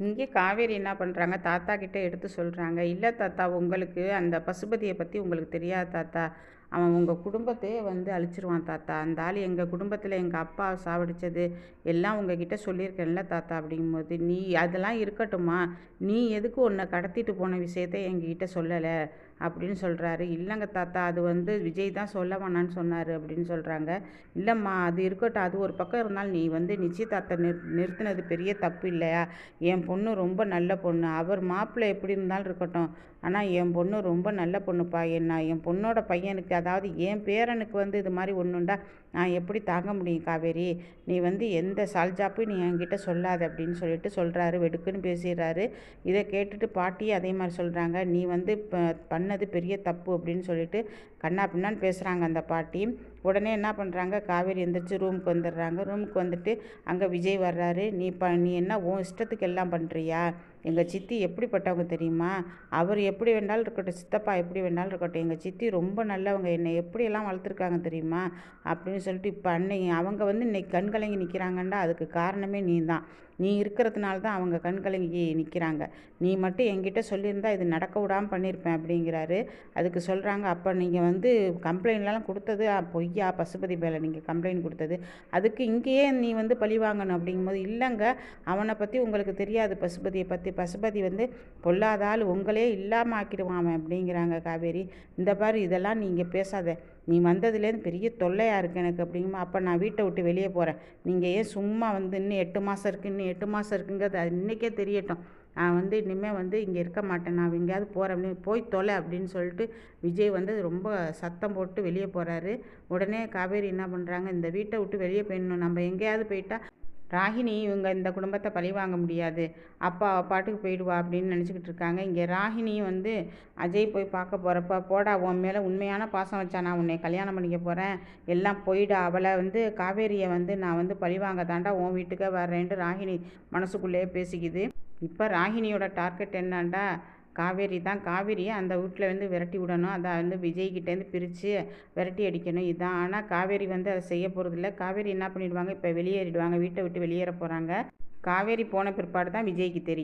இங்கே காவேரி என்ன பண்ணுறாங்க தாத்தா கிட்டே எடுத்து சொல்கிறாங்க இல்லை தாத்தா உங்களுக்கு அந்த பசுபதியை பற்றி உங்களுக்கு தெரியாது தாத்தா. அவன் உங்கள் குடும்பத்தையே வந்து அழிச்சிருவான் தாத்தா. அந்த ஆள் எங்கள் குடும்பத்தில் எங்கள் அப்பா சாவடிச்சது எல்லாம் உங்ககிட்ட சொல்லியிருக்கேன்ல தாத்தா அப்படிங்கும்போது நீ அதெல்லாம் இருக்கட்டும்மா. நீ எதுக்கு உன்னை கடத்திட்டு போன விஷயத்த எங்ககிட்ட சொல்லலை? அப்படின்னு சொல்கிறாரு இல்லைங்க தாத்தா அது வந்து விஜய் தான் சொல்ல வேணான்னு சொன்னார் அப்படின்னு சொல்கிறாங்க இல்லைம்மா அது இருக்கட்டும். அது ஒரு பக்கம் இருந்தாலும் நீ வந்து நிச்சயதார்த்த நிறு நிறுத்தினது பெரிய தப்பு இல்லையா? என் பொண்ணு ரொம்ப நல்ல பொண்ணு. அவர் மாப்பிள்ளை எப்படி இருந்தாலும் இருக்கட்டும். ஆனால் என் பொண்ணு ரொம்ப நல்ல பொண்ணுப்பா. என்ன என் பொண்ணோட பையனுக்கு அதாவது என் பேரனுக்கு வந்து இது மாதிரி ஒன்றுண்டா நான் எப்படி தாங்க முடியும் காவேரி? நீ வந்து எந்த சால்ஜாப்பையும் நீ என்கிட்ட சொல்லாத அப்படின்னு சொல்லிட்டு சொல்கிறாரு வெடுக்குன்னு பேசிடுறாரு. இதை கேட்டுட்டு பாட்டியும் அதே மாதிரி சொல்கிறாங்க நீ வந்து பண்ணது பெரிய தப்பு அப்படின்னு சொல்லிட்டு கண்ணா பின்னான்னு பேசுகிறாங்க அந்த பாட்டி. உடனே என்ன பண்ணுறாங்க காவேரி எந்திரிச்சு ரூமுக்கு வந்துடுறாங்க. ரூமுக்கு வந்துட்டு அங்கே விஜய் வர்றாரு. நீ ப நீ என்ன உன் இஷ்டத்துக்கு எல்லாம் பண்ணுறியா எங்கள் சித்தி எப்படிப்பட்டவங்க தெரியுமா? அவர் எப்படி வேணாலும் இருக்கட்டும் சித்தப்பா எப்படி வேணாலும் இருக்கட்டும் எங்கள் சித்தி ரொம்ப நல்லவங்க. என்னை எப்படியெல்லாம் வளர்த்துருக்காங்க தெரியுமா? அப்படின்னு சொல்லிட்டு இப்போ அன்னைக்கு அவங்க வந்து இன்னைக்கு கண்கலங்கி நிற்கிறாங்கண்டா அதுக்கு காரணமே நீ தான் நீ இருக்கிறதுனால தான் அவங்க கண் கலங்கி நிற்கிறாங்க நீ மட்டும் என்கிட்ட சொல்லியிருந்தா இது நடக்க விடாமல் பண்ணியிருப்பேன் அப்படிங்கிறாரு. அதுக்கு சொல்கிறாங்க அப்போ நீங்கள் வந்து கம்ப்ளைண்ட்லாம் கொடுத்தது பொய்யா? பசுபதி மேலே நீங்கள் கம்ப்ளைண்ட் கொடுத்தது. அதுக்கு இங்கேயே நீ வந்து பழி வாங்கணும் அப்படிங்கும்போது இல்லைங்க அவனை பற்றி உங்களுக்கு தெரியாது பசுபதியை பற்றி பசுபதி வந்து பொல்லாதால் உங்களே இல்லாமல் ஆக்கிடுவான் அவன் அப்படிங்கிறாங்க காவேரி. இந்த பாரு இதெல்லாம் நீங்கள் பேசாத. நீ வந்ததுலேருந்து பெரிய தொல்லையாக இருக்குது எனக்கு அப்படிங்கம்மா அப்போ நான் வீட்டை விட்டு வெளியே போகிறேன் நீங்கள் ஏன் சும்மா வந்து இன்னும் எட்டு மாதம் இருக்குது இன்னும் எட்டு மாதம் இருக்குங்கிறது அது இன்றைக்கே தெரியட்டும். நான் வந்து இனிமேல் வந்து இங்கே இருக்க மாட்டேன். நான் எங்கேயாவது போகிறேன் அப்படின்னு போய் தொலை அப்படின்னு சொல்லிட்டு விஜய் வந்து ரொம்ப சத்தம் போட்டு வெளியே போகிறாரு உடனே காவேரி என்ன பண்ணுறாங்க இந்த வீட்டை விட்டு வெளியே போயிடணும். நம்ம எங்கேயாவது போயிட்டால் ராகினி இவங்க இந்த குடும்பத்தை பழி வாங்க முடியாது. அப்பா பாட்டுக்கு போயிடுவா அப்படின்னு நினச்சிக்கிட்டு இருக்காங்க. இங்கே ராகினியும் வந்து அஜய் போய் பார்க்க போகிறப்ப போடா உன் மேலே உண்மையான பாசம் வச்சா நான் உன்னை கல்யாணம் பண்ணிக்க போகிறேன் எல்லாம் போயிடா. அவளை வந்து காவேரியை வந்து நான் வந்து பழி வாங்க தாண்டா உன் வீட்டுக்கே வர்றேன்ட்டு ராகினி மனசுக்குள்ளேயே பேசிக்குது. இப்போ ராகினியோட டார்கெட் என்னண்டா? காவேரி தான். காவேரியை அந்த வீட்டில் வந்து விரட்டி விடணும். அதை வந்து விஜய்கிட்டேருந்து பிரித்து விரட்டி அடிக்கணும். இதுதான் ஆனால் காவேரி வந்து அதை செய்ய போகிறதில்ல காவேரி என்ன பண்ணிடுவாங்க? இப்போ வெளியேறிடுவாங்க. வீட்டை விட்டு வெளியேற போகிறாங்க காவேரி போன பிற்பாடு தான் விஜய்க்கு தெரியும்.